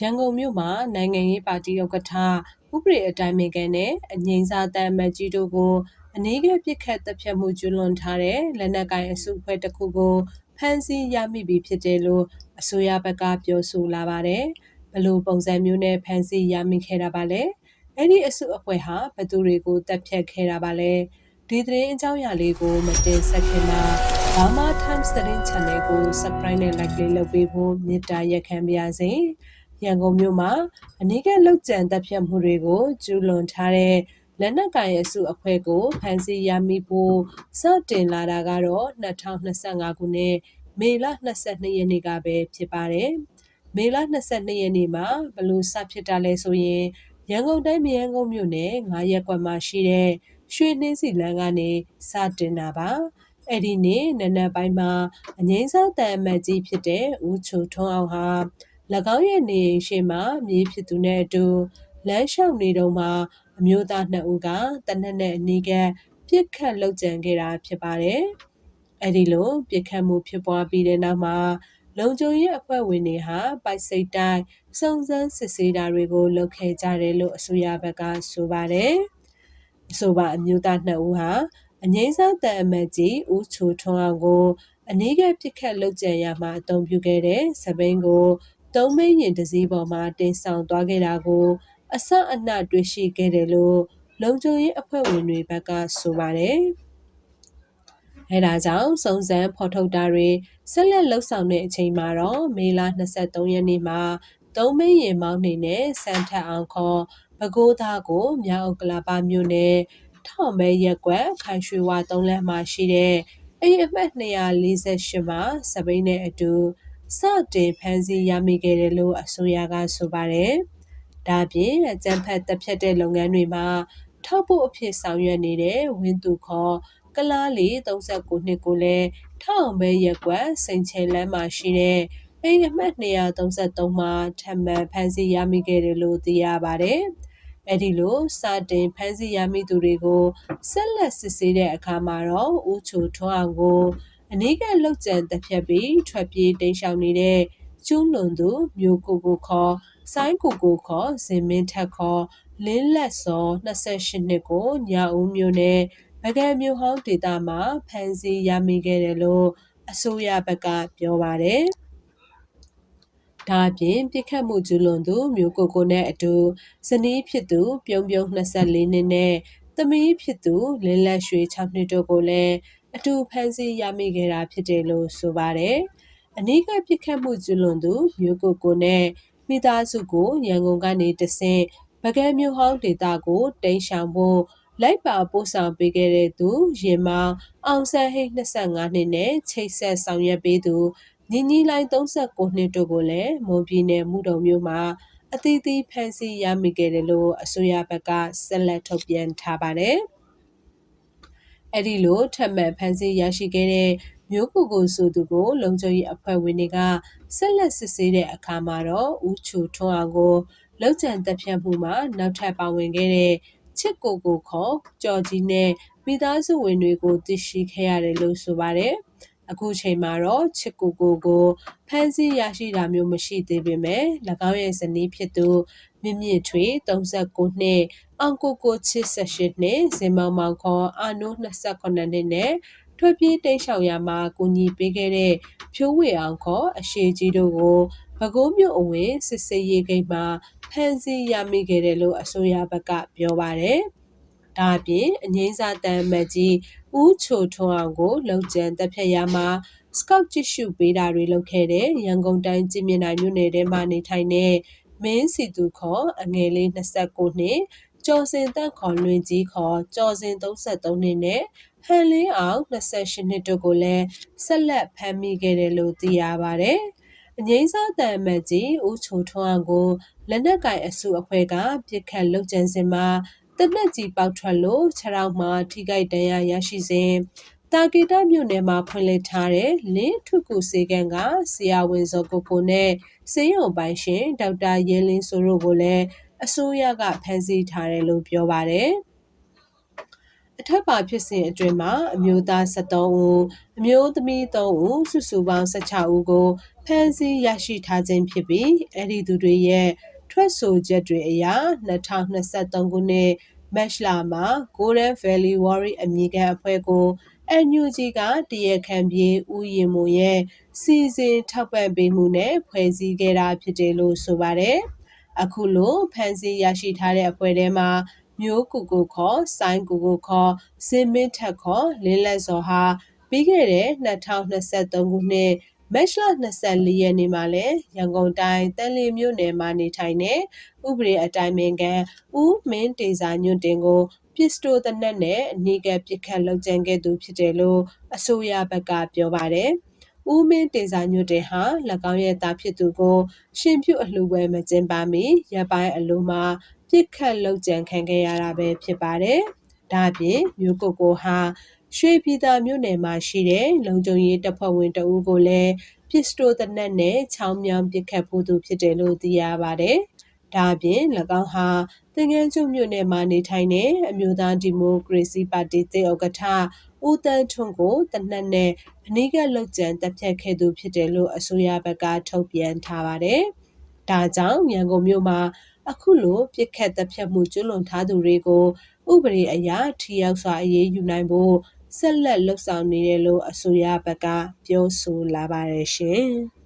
ရန်ကုန်မြို့မှာနိုင်ငံရေးပါတီဥက္ကဋ္ဌဥပဒေအတိုင်းအမြံနဲ့အငိမ့်စားတမ်းအမတ်ကြီးတို့ကိုအနေကပြစ်ခတ်တပ်ဖြတ်မှုကျွလွန်ထားတဲ့လက်နက်ကိုင်အစုအဖွဲ့တစ်ခုကိုဖမ်းဆီးရမိပြီဖြစ်တယ်လို့အစိုးရဘက်ကပြောဆိုလာပါတယ်။ဘလို့ပုံစံမျိုးနဲ့ဖမ်းဆီးရမိခဲ့တာပါလဲ။အဲ့ဒီအစုအဖွဲ့ဟာဘသူတွေကိုတပ်ဖြတ်ခဲ့တာပါလဲ။ဒီသတင်းအကြောင်းအရာလေးကိုမတင်ဆက်ခင်မှာ Burma Times သတင်း channel ကို subscribe နဲ့ like လေးလုပ်ပေးဖို့မေတ္တာရက်ခံပါရစေ။ ရန်ကုန်မြို့မှာအနည်းငယ်လောက်ကျန်တပ်ဖြတ်မှုတွေကိုကျူးလွန်ထားတဲ့လက်နက်ကိုင်အစုအဖွဲ့ကိုဖမ်းဆီးရမိဖို့စတင်လာတာကတော့2025ခုနှစ်မေလ22ရက်နေ့ကပဲဖြစ်ပါတယ်။မေလ22ရက်နေ့မှာဘလို့စဖြစ်တာလဲဆိုရင်ရန်ကုန်တိုင်းမြန်ကုန်မြို့နယ်9ရက်ကွက်မှာရှိတဲ့ရွှေနှင်းစီလန်းကနေစတင်တာပါ။အဲ့ဒီနေ့နနက်ပိုင်းမှာအငိမ့်စားတန်အမတ်ကြီးဖြစ်တဲ့ဦးချိုထွန်းအောင်ဟာ၎ င်းရဲ့နေအိမ်ရှိမှမြေးဖြစ်သူနဲ့အတူလမ်းလျှောက်နေတော့မှအမျိုးသားနှစ်ဦးကတနက်နဲ့အနီးကပြစ်ခတ်လှုပ်ကြံခဲ့တာဖြစ်ပါတယ်။အဲဒီလိုပြစ်ခတ်မှုဖြစ်ပွားပြီးတဲ့နောက်မှာလုံခြုံရေးအဖွဲ့ဝင်တွေဟာပိုက်စိတ်တိုင်းစုံစမ်းစစ်ဆေးတာတွေကိုလုပ်ခဲ့ကြတယ်လို့အစိုးရဘက်ကဆိုပါတယ်။အဆိုပါအမျိုးသားနှစ်ဦးဟာအငိမ့်စားတန်အမတ်ကြီးဦးချိုထွန်းအောင်ကိုအနည်းငယ်ပြစ်ခတ်လုပ်ကြံရမှာအသုံးပြုခဲ့တဲ့စပိန်ကို သုံးမင်းရင်တစည်းပေါ်မှာတင်ဆောင်သွားခဲ့တာကို အဆအနတွေ့ရှိခဲ့တယ်လို့လုံခြုံရေးအဖွဲ့ဝင်တွေဘက်ကဆိုပါတယ်။အဲဒါကြောင့်စုံစမ်းဖော်ထုတ်တာတွေဆက်လက်လှုပ်ဆောင်တဲ့အချိန်မှာတော့မေလ23ရက်နေ့မှာသုံးမင်းရင်မောင်းနေနဲ့စံထက်အောင်ခေါ်ပဲခူးသားကိုမြောက်ဥက္ကလာပမြို့နယ်ထောင်မဲရက်ကွက်ခိုင်ရွှေဝါသုံးလမ်းမှာရှိတဲ့အိမ်အမှတ်248မှာစပိန်နဲ့အတူ စတင်ဖမ်းဆီးရမိခဲ့တယ်လို့အစိုးရကဆိုပါတယ်။ဒါပြင်အကြမ်းဖက်တပ်ဖြတ်တဲ့လုပ်ငန်းတွေမှာထောက်ဖို့အဖြစ်ဆောင်ရွက်နေတဲ့ဝင်းသူခေါ်ကလားလီ39နှစ်ကိုလည်းထောင်ပဲရက်ကွက်စိန်ချဲလမ်းမှာရှိတဲ့အိမ်အမှတ်233မှာထပ်မံဖမ်းဆီးရမိခဲ့တယ်လို့သိရပါတယ်။အဲ့ဒီလိုစတင်ဖမ်းဆီးရမိသူတွေကိုဆက်လက်စစ်ဆေးတဲ့အခါမှာတော့ဦးချိုထွန်းအောင်ကို အနည်းကလောက်ကျန်တက်ဖြတ်ပြီးထွက်ပြေးတိမ်းရှောင်နေတဲ့ကျူးလွန်သူမျိုးကိုကိုခေါ်ဆိုင်းကိုကိုခေါ်ဇင်မင်းထက်ခေါ်လင်းလက်စော28နှစ်ကိုညာဦးမျိုးနဲ့ဗကံမျိုးဟောင်းဒေတာမှာဖမ်းဆီးရမိခဲ့တယ်လို့အစိုးရဘက်ကပြောပါတယ်။ဒါအပြင်ပြစ်ခတ်မှုကျူးလွန်သူမျိုးကိုကိုနဲ့အတူဇနီးဖြစ်သူပြုံးပြုံး24နှစ်နဲ့သမီးဖြစ်သူလင်းလက်ရွှေ6နှစ်တို့ကိုလည်းအတူဖမ်းဆီးရမိခဲ့တာဖြစ်တယ်လို့ဆိုပါတယ်။အနီးကပြစ်ခတ်မှုကျူးလွန်သူမျိုးကိုကိုနဲ့မိသားစုကိုရန်ကုန်ကနေတဆင့်ပကဲမျိုးဟောင်းဒေတာကိုတိမ်းရှောင်ဖို့လိုက်ပါပို့ဆောင်ပေးခဲ့တဲ့သူရင်မောင်အောင်ဆန်းဟိတ်25နှစ်နဲ့ချိတ်ဆက်ဆောင်ရွက်ပေးသူညီညီလိုင်း39နှစ်တို့ကိုလည်းမွန်ပြည်နယ်မှုတုံမြို့မှာအသီးသီးဖမ်းဆီးရမိခဲ့တယ်လို့အစိုးရဘက်ကဆက်လက်ထုတ်ပြန်ထားပါတယ်။ အဲ့ဒီလိုထပ်မံဖမ်းဆီးရရှိခဲ့တဲ့မျိုးကိုကိုဆိုသူကို လုံခြုံရေးအဖွဲ့ဝင်တွေကဆက်လက်စစ်ဆေးတဲ့အခါမှာတော့ဦးချိုထွန်းအောင်ကိုလောက်ကျန်တပ်ဖြတ်မှုမှာနောက်ထပ်ပါဝင်ခဲ့တဲ့ချစ်ကိုကိုခေါ်ကြော်ကြီးနဲ့မိသားစုဝင်တွေကိုသိရှိခဲ့ရတယ်လို့ဆိုပါတယ်။အခုချိန်မှာတော့ချစ်ကိုကိုကိုဖမ်းဆီးရရှိတာမျိုးမရှိသေးပေမဲ့၎င်းရဲ့ဇနီးဖြစ်သူ မြင့်မြင့်ထွေ39နှစ်အောင်ကိုကိုချစ်18နှစ်ဇင်မောင်မောင်ခေါ်အာနိုး28နှစ်နဲ့ထွက်ပြေးတိတ်ဆောင်ရမှာကူညီပေးခဲ့တဲ့ဖြိုးဝေအောင်ခေါ်အရှိကြီးတို့ကိုပဲခူးမြို့အဝင်စစ်စေးရေးဂိတ်မှာဖမ်းဆီးရမိခဲ့တယ်လို့အစိုးရဘက်ကပြောပါတယ်။ဒါအပြင်အငိမ့်စာတန်မတ်ကြီးဦးချိုထွန်းအောင်ကိုလုံခြံတပ်ဖြတ်ရမှာစကောက်ကြည့်ရှုပေးတာတွေလုပ်ခဲ့တဲ့ရန်ကုန်တိုင်းကြည်မြင့်နိုင်မြို့နယ်ထဲမှာနေထိုင်တဲ့ မင်းစီသူခေါ်အငယ်လေး29နှစ်ကျော်စင်တက်ခေါ်လွင်ကြီးခေါ်ကျော်စင်33နှစ်နဲ့ဟန်လင်းအောင်28နှစ်တို့ကိုလည်းဆက်လက်ဖမ်းမိခဲ့တယ်လို့သိရပါတယ်။အငိမ့်စားတန်မတ်ကြီးဦးချိုထွန်းအောင်ကိုလက်နက်ကင်အစုအဖွဲ့ကပြစ်ခတ်လုပ်ကြံစင်မှာတနက်ကြီးပေါက်ထွက်လို့ခြေထောက်မှာထိခိုက်ဒဏ်ရာရရှိစဉ် တာဂီတာမြို့နယ်မှာဖွင့်လှစ်ထားတဲ့လင်းထုကူစေကန်ကဆရာဝန်ဇော်ကိုကိုနဲ့စေယုံပိုင်ရှင်ဒေါက်တာရဲလင်းစိုးတို့ကိုလည်းအစိုးရကဖမ်းဆီးထားတယ်လို့ပြောပါတယ်။အထက်ပါဖြစ်စဉ်အတွင်းမှာအမျိုးသား73ဦးအမျိုးသမီး3ဦးစုစုပေါင်း16ဦးကိုဖမ်းဆီးရရှိထားခြင်းဖြစ်ပြီးအဲ့ဒီသူတွေရဲ့ထွက်ဆိုချက်တွေအရ2023ခုနှစ်မတ်လမှာ Golden Valley Warrior အမည်ခံအဖွဲ့ကို NUG ကတရခံပြေးဥယျာဉ်မွန်ရဲ့စီစဉ်ထောက်ပံ့ပေးမှုနဲ့ဖွဲ့စည်းခဲ့တာဖြစ်တယ်လို့ဆိုပါတယ်။အခုလိုဖန်စီရရှိထားတဲ့အဖွဲ့ထဲမှာမျိုးကိုကိုခေါ်ဆိုင်းကိုကိုခေါ်ဇင်မင်းထက်ခေါ်လင်းလက်စော်ဟာပြီးခဲ့တဲ့2023ခုနှစ် မတ်လ24ရက်နေ့မှာလဲရန်ကုန်တိုင်းတန်လီမြို့နယ်မှာနေထိုင်တဲ့ဥပဒေအတိုင်းပင်ခံဦးမင်းတေစာညွန့်တင်ကိုပစ္စတိုတနက်နဲ့အနီးကပ်ပစ်ခတ်လောက်ကျန်ခဲ့သူဖြစ်တယ်လို့အစိုးရဘက်ကပြောပါတယ်။ဦးမင်းတေစာညွန့်တင်ဟာ၎င်းရဲ့သားဖြစ်သူကို ရှင်ပြုတ်အလှပွဲမကျင်းပမီရပိုင်းအလိုမှာပြစ်ခတ်လောက်ကျန်ခံခဲ့ရတာပဲဖြစ်ပါတယ်။ဒါ့အပြင်မျိုးကိုကိုဟာ ရွှေပြည်သာမြို့နယ်မှာရှိတဲ့ လုံခြုံရေးတပ်ဖွဲ့ဝင်တအူးကိုလည်း ပစ္စတိုတနက်နဲ့ ချောင်းမြောင်းပစ်ခတ်ဖို့သူ ဖြစ်တယ်လို့ သိရပါတယ်။ဒါအပြင်၎င်းဟာ သင်္ကန်းကျွမြို့နယ်မှာ နေထိုင်တဲ့ အမျိုးသားဒီမိုကရေစီပါတီတေဥက္ကဋ္ဌ ဦးတန်းထွန်းကိုတနက်နဲ့ အနီးကပ်လောက်ကျန်တပ်ဖြတ်ခဲ့သူ ဖြစ်တယ်လို့ အစိုးရဘက်က ထုတ်ပြန်ထားပါတယ်။ဒါကြောင့် ရန်ကုန်မြို့မှာ အခုလိုပြစ်ခတ်တပ်ဖြတ်မှု ကျွလွန်ထားသူတွေကို ဥပဒေအရ ထိရောက်စွာ အရေးယူနိုင်ဖို့ ဆက်လက်လှုပ်ဆောင်နေတယ်လို့အစိုးရဘက်ကပြောဆိုလာပါတယ်ရှင်။